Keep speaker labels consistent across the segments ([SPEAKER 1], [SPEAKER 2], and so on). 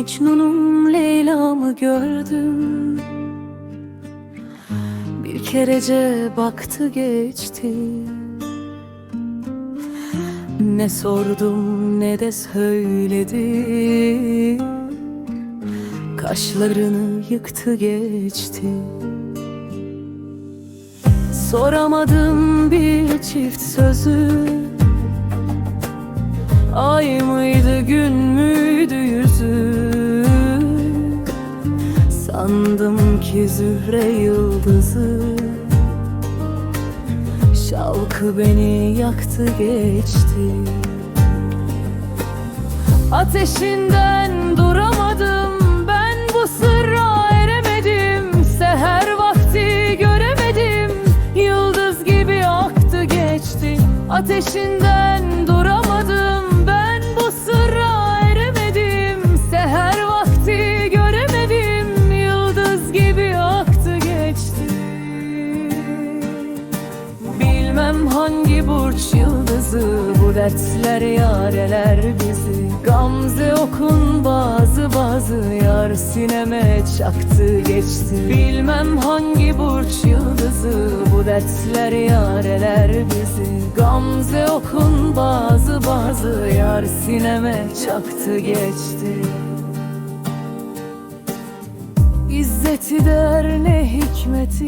[SPEAKER 1] Mecnun'um Leyla'mı gördüm. Bir kerece baktı geçti. Ne sordum ne de söyledi. Kaşlarını yıktı geçti. Soramadım bir çift sözü. Ay Sandım ki zühre yıldızı. Şalkı beni yaktı geçti. Ateşinden duramadım Ben bu sırra eremedim. Seher vakti göremedim Yıldız gibi aktı geçti. Ateşinden hangi burç yıldızı? Bu dertler yareler bizi. Gamze okun bazı bazı Yar sineme çaktı geçti. Bilmem hangi burç yıldızı? Bu dertler yareler bizi. Gamze okun bazı bazı Yar sineme çaktı geçti. İzzeti der ne hikmet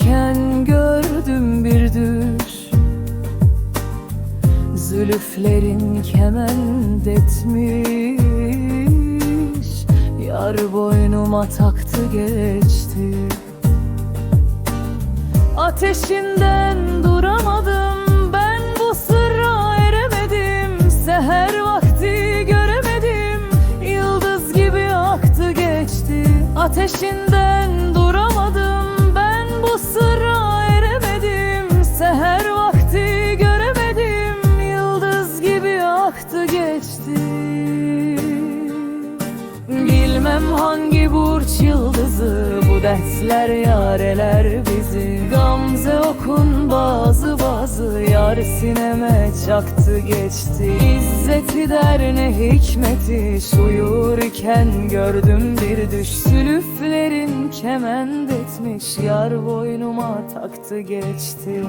[SPEAKER 1] Uyurken gördüm bir düş Zülüflerin kement etmiş Yar boynuma taktı geçti. Ateşinden duramadım Ben bu sırra eremedim. Seher vakti göremedim Yıldız gibi aktı geçti. Ateşinden aktı geçti. Bilmem hangi burç yıldızı Bu dertler yareler bizi. Gamze okun bazı bazı Yar sineme çaktı geçti. İzzeti der ne hikmeti Uyurken gördüm bir düş. Sülüflerin kement etmiş Yar boynuma taktı geçti